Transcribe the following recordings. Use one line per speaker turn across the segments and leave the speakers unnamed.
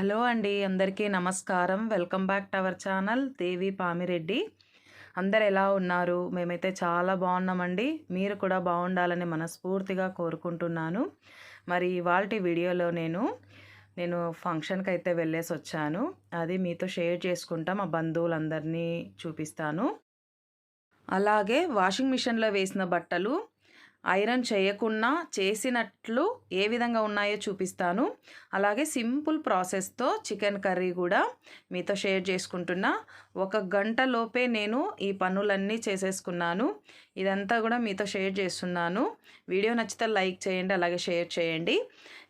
Hello అండి అందరికీ నమస్కారం. Welcome back to our channel Devi Pamireddy. అందరు ఎలా ఉన్నారు? మేమైతే చాలా బాగున్నామండి. మీరు కూడా బాగుండాలని మనస్ఫూర్తిగా కోరుకుంటున్నాను. మరి ఇవాళ వీడియోలో నేను నేను ఫంక్షన్కి అయితే వెళ్ళేసి వచ్చాను. అది మీతో షేర్ చేసుకుంటా మా బంధువులందరినీ చూపిస్తాను. అలాగే వాషింగ్ మిషన్లో వేసిన బట్టలు ఐరన్ చేయకుండా చేసినట్లు ఏ విధంగా ఉన్నాయో చూపిస్తాను. అలాగే సింపుల్ ప్రాసెస్తో చికెన్ కర్రీ కూడా మీతో షేర్ చేసుకుంటున్నా. ఒక గంట లోపే నేను ఈ పనులన్నీ చేసేసుకున్నాను. ఇదంతా కూడా మీతో షేర్ చేస్తున్నాను. వీడియో నచ్చితే లైక్ చేయండి అలాగే షేర్ చేయండి.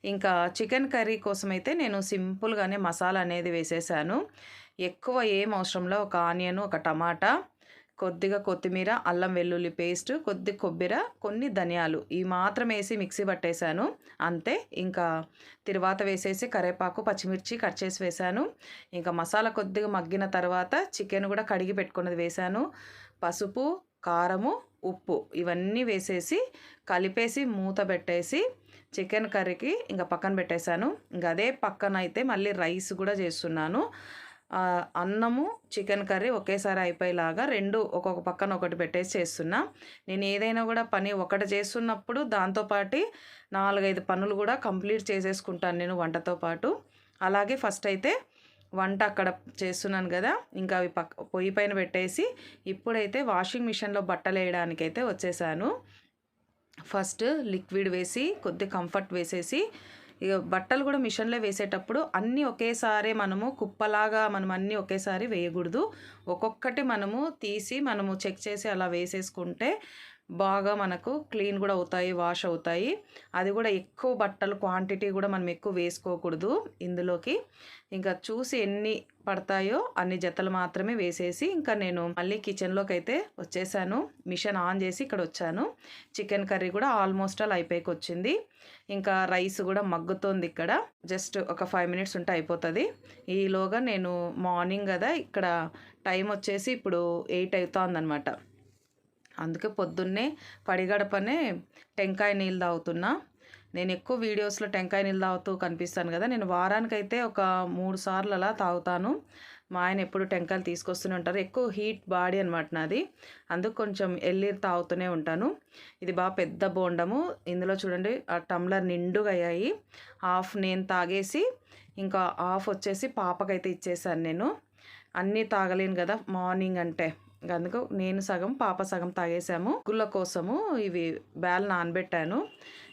ఇంకా చికెన్ కర్రీ కోసం అయితే నేను సింపుల్గానే మసాలా అనేది వేసేసాను. ఎక్కువ ఏం అవసరంలో ఒక ఆనియన్ ఒక టమాటా కొద్దిగా కొత్తిమీర అల్లం వెల్లుల్లి పేస్ట్ కొద్ది కొబ్బరి కొన్ని ధనియాలు. ఈ మాత్రం వేసి మిక్సీ పట్టేశాను. అంతే. ఇంకా తిరువాత వేసేసి కరేపాకు పచ్చిమిర్చి కట్ చేసి వేశాను. ఇంకా మసాలా కొద్దిగా మగ్గిన తర్వాత చికెన్ కూడా కడిగి పెట్టుకున్నది వేశాను. పసుపు కారము ఉప్పు ఇవన్నీ వేసేసి కలిపేసి మూత పెట్టేసి చికెన్ కర్రీకి ఇంకా పక్కన పెట్టేశాను. ఇంకా అదే పక్కన అయితే మళ్ళీ రైస్ కూడా చేస్తున్నాను. అన్నము చికెన్ కర్రీ ఒకేసారి అయిపోయేలాగా రెండు ఒక్కొక్క పక్కన ఒకటి పెట్టేసి చేస్తున్నా. నేను ఏదైనా కూడా పని ఒకటి చేస్తున్నప్పుడు దాంతోపాటు నాలుగైదు పనులు కూడా కంప్లీట్ చేసేసుకుంటాను నేను వంటతో పాటు. అలాగే ఫస్ట్ అయితే వంట అక్కడ చేస్తున్నాను కదా ఇంకా అవి పక్క పొయ్యి పైన పెట్టేసి ఇప్పుడైతే వాషింగ్ మిషన్లో బట్టలు వేయడానికి అయితే వచ్చేసాను. ఫస్ట్ లిక్విడ్ వేసి కొద్ది కంఫర్ట్ వేసేసి ఇక బట్టలు కూడా మిషన్లో వేసేటప్పుడు అన్నీ ఒకేసారి మనము కుప్పలాగా మనం అన్నీ ఒకేసారి వేయకూడదు. ఒక్కొక్కటి మనము తీసి మనము చెక్ చేసి అలా వేసేసుకుంటే బాగా మనకు క్లీన్ కూడా అవుతాయి వాష్ అవుతాయి. అది కూడా ఎక్కువ బట్టలు క్వాంటిటీ కూడా మనం ఎక్కువ వేసుకోకూడదు ఇందులోకి. ఇంకా చూసి ఎన్ని పడతాయో అన్ని జతలు మాత్రమే వేసేసి ఇంకా నేను మళ్ళీ కిచెన్లోకి అయితే వచ్చేసాను. మిషన్ ఆన్ చేసి ఇక్కడ వచ్చాను. చికెన్ కర్రీ కూడా ఆల్మోస్ట్ ఆల్ అయిపోయికి వచ్చింది ఇంకా రైస్ కూడా మగ్గుతోంది ఇక్కడ. జస్ట్ ఒక ఫైవ్ మినిట్స్ ఉంటే అయిపోతుంది. ఈలోగా నేను మార్నింగ్ కదా ఇక్కడ టైం వచ్చేసి ఇప్పుడు ఎయిట్ అవుతుందన్నమాట. అందుకే పొద్దున్నే పడిగడపనే టెంకాయ నీళ్ళు తాగుతున్నా. నేను ఎక్కువ వీడియోస్లో టెంకాయ నీళ్ళు తాగుతూ కనిపిస్తాను కదా నేను వారానికైతే ఒక మూడు సార్లు అలా తాగుతాను. మా ఆయన ఎప్పుడు టెంకాయలు తీసుకొస్తూనే ఉంటారు. ఎక్కువ హీట్ బాడీ అనమాట నాది. అందుకు కొంచెం ఎల్లీరు తాగుతూనే ఉంటాను. ఇది బాగా పెద్ద బోండము. ఇందులో చూడండి ఆ టమ్లర్ నిండుగా అయ్యాయి. హాఫ్ నేను తాగేసి ఇంకా హాఫ్ వచ్చేసి పాపకైతే ఇచ్చేసాను నేను. అన్నీ తాగలేను కదా మార్నింగ్ అంటే. అందుకు నేను సగం పాప సగం తాగేసాము. గుళ్ళ కోసము ఇవి బ్యాల్ నానబెట్టాను.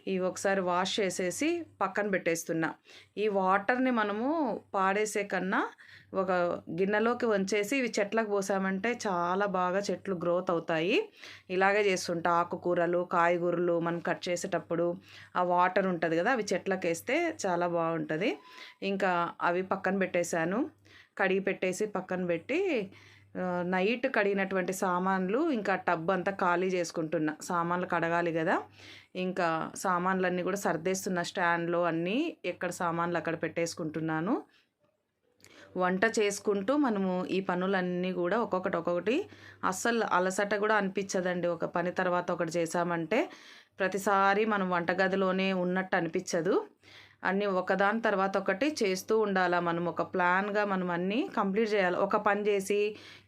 ఇవి ఒకసారి వాష్ చేసేసి పక్కన పెట్టేస్తున్నా. ఈ వాటర్ని మనము పాడేసే కన్నా ఒక గిన్నెలోకి వంచేసి ఇవి చెట్లకు పోసామంటే చాలా బాగా చెట్లు గ్రోత్ అవుతాయి. ఇలాగే చేస్తుంటా. ఆకుకూరలు కాయగూరలు మనం కట్ చేసేటప్పుడు ఆ వాటర్ ఉంటుంది కదా అవి చెట్లకు వేస్తే చాలా బాగుంటుంది. ఇంకా అవి పక్కన పెట్టేశాను. కడిగి పెట్టేసి పక్కన పెట్టి నైట్ కడిగినటువంటి సామాన్లు ఇంకా టబ్ అంతా ఖాళీ చేసుకుంటున్నా. సామాన్లు కడగాలి కదా. ఇంకా సామాన్లన్నీ కూడా సర్దేస్తున్న స్టాండ్లో అన్నీ. ఎక్కడ సామాన్లు అక్కడ పెట్టేసుకుంటున్నాను. వంట చేసుకుంటూ మనము ఈ పనులన్నీ కూడా ఒక్కొక్కటి ఒక్కొక్కటి అస్సలు అలసట కూడా అనిపించదండి. ఒక పని తర్వాత ఒకటి చేసామంటే ప్రతిసారి మనం వంటగదిలోనే ఉన్నట్టు అనిపించదు. అన్నీ ఒకదాని తర్వాత ఒకటి చేస్తూ ఉండాలా మనం. ఒక ప్లాన్గా మనం అన్నీ కంప్లీట్ చేయాలి. ఒక పని చేసి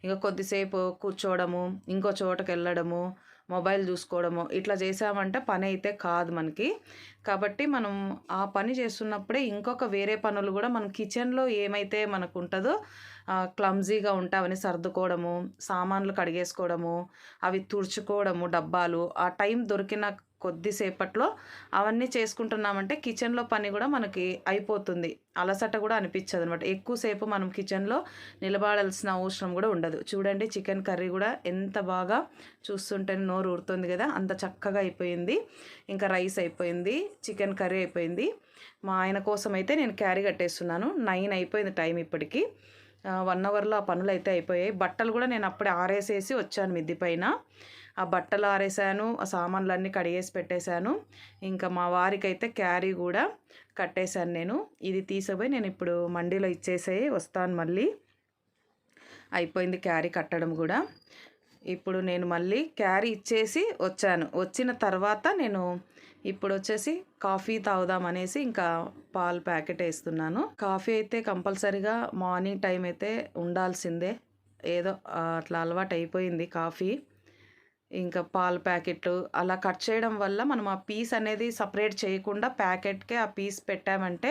ఇంకా కొద్దిసేపు కూర్చోవడము ఇంకో చోటకి వెళ్ళడము మొబైల్ చూసుకోవడము ఇట్లా చేసామంటే పని అయితే కాదు మనకి. కాబట్టి మనం ఆ పని చేస్తున్నప్పుడే ఇంకొక వేరే పనులు కూడా మనం కిచెన్లో ఏమైతే మనకు ఉంటుందో క్లమ్జీగా ఉంటే అవన్నీ సర్దుకోవడము సామాన్లు కడిగేసుకోవడము అవి తుడుచుకోవడము డబ్బాలు ఆ టైం దొరికిన కొద్దిసేపట్లో అవన్నీ చేసుకుంటున్నామంటే కిచెన్లో పని కూడా మనకి అయిపోతుంది. అలసట కూడా అనిపించదు అనమాట ఎక్కువసేపు మనం కిచెన్లో నిలబడాల్సిన అవసరం కూడా ఉండదు. చూడండి చికెన్ కర్రీ కూడా ఎంత బాగా చూస్తుంటే నోరు ఊరుతుంది కదా అంత చక్కగా అయిపోయింది. ఇంకా రైస్ అయిపోయింది చికెన్ కర్రీ అయిపోయింది. మా ఆయన కోసం అయితే నేను క్యారీ కట్టేస్తున్నాను. నైన్ అయిపోయింది టైం ఇప్పటికి. వన్ అవర్లో ఆ పనులు అయితే అయిపోయాయి. బట్టలు కూడా నేను అప్పుడే ఆరేసేసి వచ్చాను మిద్ది పైన. ఆ బట్టలు ఆరేసాను ఆ సామాన్లన్నీ కడిగేసి పెట్టేశాను. ఇంకా మా వారికైతే క్యారీ కూడా కట్టేశాను నేను. ఇది తీసుకుపోయి నేను ఇప్పుడు మండీలో ఇచ్చేసే వస్తాను మళ్ళీ. అయిపోయింది క్యారీ కట్టడం కూడా. ఇప్పుడు నేను మళ్ళీ క్యారీ ఇచ్చేసి వచ్చాను. వచ్చిన తర్వాత నేను ఇప్పుడు వచ్చేసి కాఫీ తాగుదాం అనేసి ఇంకా పాలు ప్యాకెట్ వేస్తున్నాను. కాఫీ అయితే కంపల్సరీగా మార్నింగ్ టైం అయితే ఉండాల్సిందే. ఏదో అట్లా అలవాటు అయిపోయింది కాఫీ. ఇంకా పాల ప్యాకెట్లు అలా కట్ చేయడం వల్ల మనం ఆ పీస్ అనేది సపరేట్ చేయకుండా ప్యాకెట్కే ఆ పీస్ పెట్టామంటే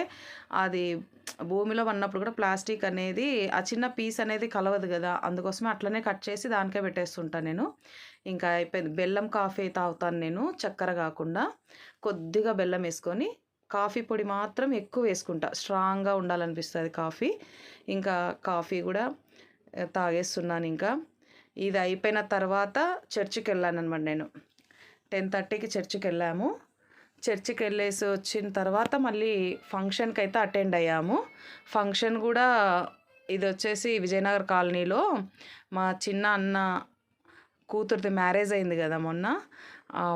అది భూమిలో ఉన్నప్పుడు కూడా ప్లాస్టిక్ అనేది ఆ చిన్న పీస్ అనేది కలవదు కదా. అందుకోసమే అట్లనే కట్ చేసి దానికే పెట్టేస్తుంటాను నేను. ఇంకా అయిపోయింది. బెల్లం కాఫీ తాగుతాను నేను చక్కెర కాకుండా. కొద్దిగా బెల్లం వేసుకొని కాఫీ పొడి మాత్రం ఎక్కువ వేసుకుంటా. స్ట్రాంగ్గా ఉండాలనిపిస్తుంది కాఫీ. ఇంకా కాఫీ కూడా తాగేస్తున్నాను ఇంకా. ఇది అయిపోయిన తర్వాత చర్చికి వెళ్ళాను అనమాట నేను. టెన్ థర్టీకి చర్చికి వెళ్ళాము చర్చికి వెళ్ళేసి వచ్చిన తర్వాత మళ్ళీ ఫంక్షన్కి అయితే అటెండ్ అయ్యాము. ఫంక్షన్ కూడా ఇది వచ్చేసి విజయనగర్ కాలనీలో మా చిన్న అన్న కూతురిది మ్యారేజ్ అయింది కదా మొన్న.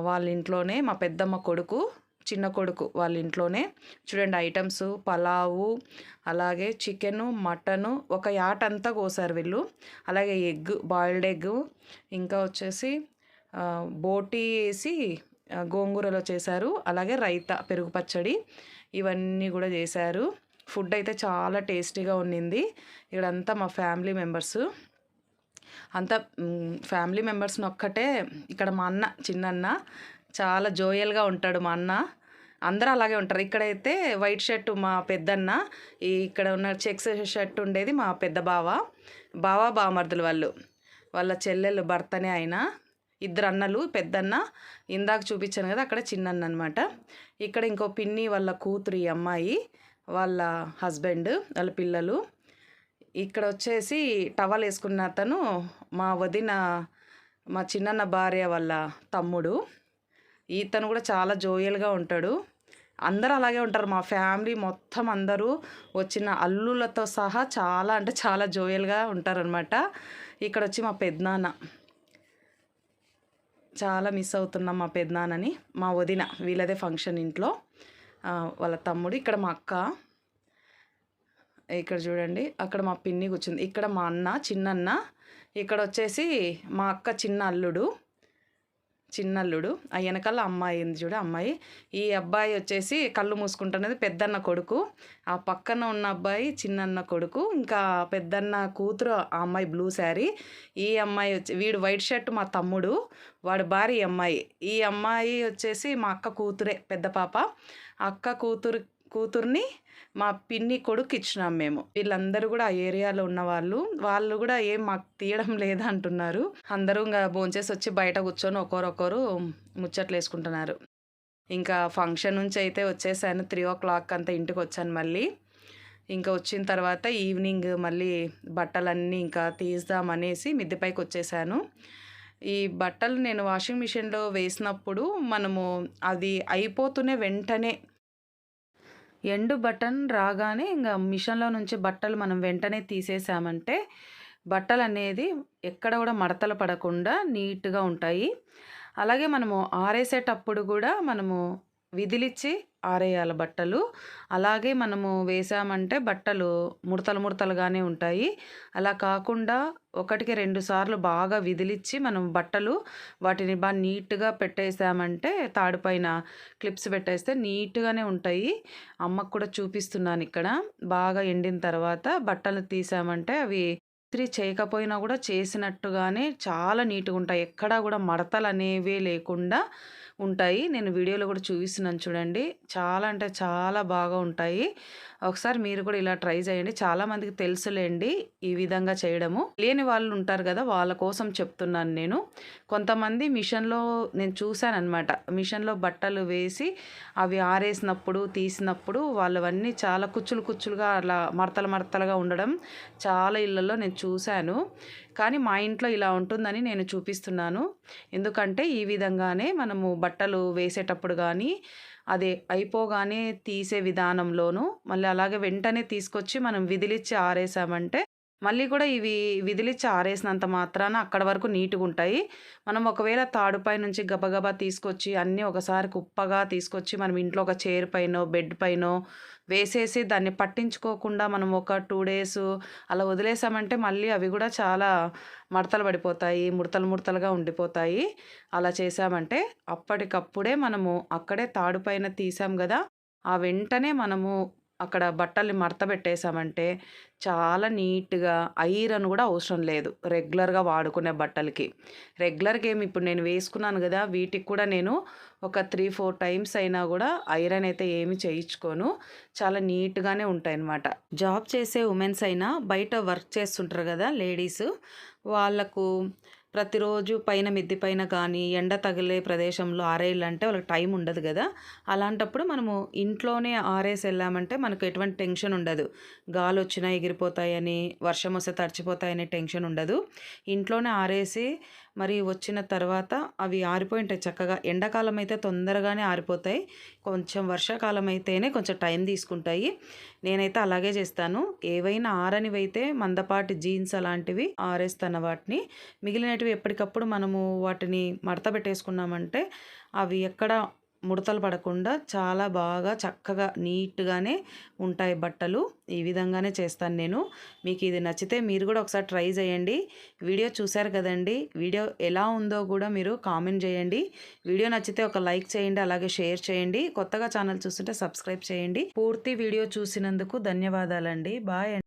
వాళ్ళ ఇంట్లోనే మా పెద్దమ్మ కొడుకు చిన్న కొడుకు వాళ్ళ ఇంట్లోనే. చూడండి ఐటమ్స్ పలావు అలాగే చికెను మటను ఒక యాట అంతా కోసారు వీళ్ళు. అలాగే ఎగ్ బాయిల్డ్ ఎగ్ ఇంకా వచ్చేసి బోటీ వేసి గోంగూరలో చేశారు. అలాగే రైతా పెరుగు పచ్చడి ఇవన్నీ కూడా చేశారు. ఫుడ్ అయితే చాలా టేస్టీగా ఉండింది ఇక్కడంతా మా ఫ్యామిలీ మెంబర్స్. అంతా ఫ్యామిలీ మెంబర్స్ని ఒక్కటే ఇక్కడ మా అన్న చిన్నన్న చాలా జోయల్గా ఉంటాడు మా అన్న. అందరూ అలాగే ఉంటారు. ఇక్కడైతే వైట్ షర్ట్ మా పెద్దన్న ఈ ఇక్కడ ఉన్న చెక్స్ షర్ట్ ఉండేది మా పెద్ద బావ బావ బామర్దులు వాళ్ళు. వాళ్ళ చెల్లెలు భర్తనే ఆయన ఇద్దరు అన్నలు పెద్దన్న. ఇందాక చూపించాను కదా అక్కడ చిన్నన్న అనమాట ఇక్కడ ఇంకో పిన్ని వాళ్ళ కూతురు ఈ అమ్మాయి వాళ్ళ హస్బెండ్ వాళ్ళ పిల్లలు. ఇక్కడ వచ్చేసి టవల్ వేసుకున్న అతను మా వదిన మా చిన్నన్న భార్య వాళ్ళ తమ్ముడు. ఈతను కూడా చాలా జోయల్గా ఉంటాడు. అందరూ అలాగే ఉంటారు. మా ఫ్యామిలీ మొత్తం అందరూ వచ్చిన అల్లులతో సహా చాలా అంటే చాలా జోయల్గా ఉంటారనమాట ఇక్కడ వచ్చి మా పెద్దనాన్న. చాలా మిస్ అవుతున్నాం మా పెద్దనాన్నని. మా వదిన వీళ్ళదే ఫంక్షన్ ఇంట్లో. వాళ్ళ తమ్ముడు ఇక్కడ మా అక్క. ఇక్కడ చూడండి అక్కడ మా పిన్ని కూర్చుంది. ఇక్కడ మా అన్న చిన్నన్న. ఇక్కడ వచ్చేసి మా అక్క చిన్న అల్లుడు. చిన్న అల్లుడు ఆ వెనకాల అమ్మాయి ఉంది చూడు అమ్మాయి. ఈ అబ్బాయి వచ్చేసి కళ్ళు మూసుకుంటున్నది పెద్దన్న కొడుకు. ఆ పక్కన ఉన్న అబ్బాయి చిన్నన్న కొడుకు. ఇంకా పెద్దన్న కూతురు ఆ అమ్మాయి బ్లూ శారీ. ఈ అమ్మాయి వచ్చి వీడు వైట్ షర్ట్ మా తమ్ముడు వాడు భార్య అమ్మాయి. ఈ అమ్మాయి వచ్చేసి మా అక్క కూతురే పెద్ద పాప. అక్క కూతురు కూతుర్ని మా పిన్ని కొడుకు ఇచ్చినాం మేము. వీళ్ళందరూ కూడా ఆ ఏరియాలో ఉన్న వాళ్ళు వాళ్ళు కూడా ఏం మాకు తీయడం లేదా అంటున్నారు. అందరూ ఇంకా భోంచేసి వచ్చి బయట కూర్చొని ఒకరొకరు ముచ్చట్లు వేసుకుంటున్నారు. ఇంకా ఫంక్షన్ నుంచి అయితే వచ్చేసాను త్రీ ఓ క్లాక్ అంతా ఇంటికి వచ్చాను మళ్ళీ. ఇంకా వచ్చిన తర్వాత ఈవినింగ్ మళ్ళీ బట్టలన్నీ ఇంకా తీద్దామనేసి మిద్దెపైకి వచ్చేసాను. ఈ బట్టలు నేను వాషింగ్ మిషన్లో వేసినప్పుడు మనము అది అయిపోతూనే వెంటనే ఎండు బటన్ రాగానే ఇంకా మిషన్లో నుంచి బట్టలు మనం వెంటనే తీసేసామంటే బట్టలు అనేది ఎక్కడ కూడా మడతలు పడకుండా నీట్గా ఉంటాయి. అలాగే మనము ఆరేసేటప్పుడు కూడా మనము విదిలిచ్చి ఆరేయాలి బట్టలు. అలాగే మనము వేసామంటే బట్టలు ముడతలు ముడతలుగానే ఉంటాయి. అలా కాకుండా ఒకటికి రెండు సార్లు బాగా విదిలిచ్చి మనం బట్టలు వాటిని బాగా నీట్గా పెట్టేసామంటే తాడుపైన క్లిప్స్ పెట్టేస్తే నీట్గానే ఉంటాయి. అమ్మకు కూడా చూపిస్తున్నాను ఇక్కడ. బాగా ఎండిన తర్వాత బట్టలు తీసామంటే అవి ఇస్త్రీ చేయకపోయినా కూడా చేసినట్టుగానే చాలా నీట్గా ఉంటాయి. ఎక్కడా కూడా మడతలు అనేవే లేకుండా ఉంటాయి. నేను వీడియోలో కూడా చూపిస్తున్నాను చూడండి. చాలా అంటే చాలా బాగా ఉంటాయి. ఒకసారి మీరు కూడా ఇలా ట్రై చేయండి. చాలామందికి తెలుసులేండి ఈ విధంగా చేయడము. లేని వాళ్ళు ఉంటారు కదా వాళ్ళ కోసం చెప్తున్నాను నేను. కొంతమంది మిషన్లో నేను చూశాను అనమాట మిషన్లో బట్టలు వేసి అవి ఆరేసినప్పుడు తీసినప్పుడు వాళ్ళవన్నీ చాలా కుచ్చులు కుచ్చులుగా అలా మడతలు మడతలుగా ఉండడం చాలా ఇళ్ళల్లో నేను చూశాను. కానీ మా ఇంట్లో ఇలా ఉంటుందని నేను చూపిస్తున్నాను. ఎందుకంటే ఈ విధంగానే మనము బట్టలు వేసేటప్పుడు కానీ అది అయిపోగానే తీసే విధానంలోనూ మళ్ళీ అలాగే వెంటనే తీసుకొచ్చి మనం విదిలిచ్చి ఆరేసామంటే మళ్ళీ కూడా ఇవి విదిలిచ్చి ఆరేసినంత మాత్రాన అక్కడ వరకు నీట్‌గా ఉంటాయి. మనం ఒకవేళ తాడుపై నుంచి గబగబా తీసుకొచ్చి అన్నీ ఒకసారి కుప్పగా తీసుకొచ్చి మనం ఇంట్లో ఒక చైర్ పైన బెడ్ పైన వేసేసి దాన్ని పట్టించుకోకుండా మనం ఒక టూ డేస్ అలా వదిలేసామంటే మళ్ళీ అవి కూడా చాలా మడతలు పడిపోతాయి. ముడతలు ముడతలుగా ఉండిపోతాయి. అలా చేశామంటే అప్పటికప్పుడే మనము అక్కడే తాడుపైన తీసాం కదా ఆ వెంటనే మనము అక్కడ బట్టల్ని మడతపెట్టేశామంటే చాలా నీట్‌గా ఐరన్ కూడా అవసరం లేదు. రెగ్యులర్‌గా వాడుకునే బట్టలకి. రెగ్యులర్‌గా ఏమి ఇప్పుడు నేను వేసుకున్నాను కదా వీటికి కూడా నేను ఒక 3, 4 టైమ్స్ అయినా కూడా ఐరన్ అయితే ఏమి చేయించుకోను. చాలా నీట్‌గానే ఉంటాయన్నమాట. జాబ్ చేసే ఉమెన్స్ అయినా బయట వర్క్ చేస్తుంటారు కదా లేడీసు వాళ్ళకు ప్రతిరోజు పైన మిద్ది పైన కానీ, ఎండ తగిలే ప్రదేశంలో ఆరేయాలంటే వాళ్ళకి టైం ఉండదు కదా అలాంటప్పుడు మనము ఇంట్లోనే ఆరేసి వెళ్ళామంటే మనకు ఎటువంటి టెన్షన్ ఉండదు. గాలి వచ్చినా ఎగిరిపోతాయని, వర్షం వస్తే తడిచిపోతాయని టెన్షన్ ఉండదు. ఇంట్లోనే ఆరేసి మరి వచ్చిన తర్వాత అవి ఆరిపోయుంటాయి చక్కగా. ఎండాకాలం అయితే తొందరగానే ఆరిపోతాయి. కొంచెం వర్షాకాలం అయితేనే కొంచెం టైం తీసుకుంటాయి. నేనైతే అలాగే చేస్తాను. ఏవైనా ఆరనివైతే మందపాటి జీన్స్ అలాంటివి ఆరేస్తాను వాటిని. మిగిలినటివి ఎప్పటికప్పుడు మనము వాటిని మడత పెట్టేసుకున్నామంటే అవి ఎక్కడ ముడతలు పడకుండా చాలా బాగా చక్కగా నీట్‌గానే ఉంటాయి బట్టలు. ఈ విధంగానే చేస్తాను నేను. మీకు ఇది నచ్చితే మీరు కూడా ఒకసారి ట్రై చేయండి. వీడియో చూశారు కదండీ! వీడియో ఎలా ఉందో కూడా మీరు కామెంట్ చేయండి. వీడియో నచ్చితే ఒక లైక్ చేయండి. అలాగే షేర్ చేయండి. కొత్తగా ఛానల్ చూస్తుంటే సబ్స్క్రైబ్ చేయండి. పూర్తి వీడియో చూసినందుకు ధన్యవాదాలండి. బాయ్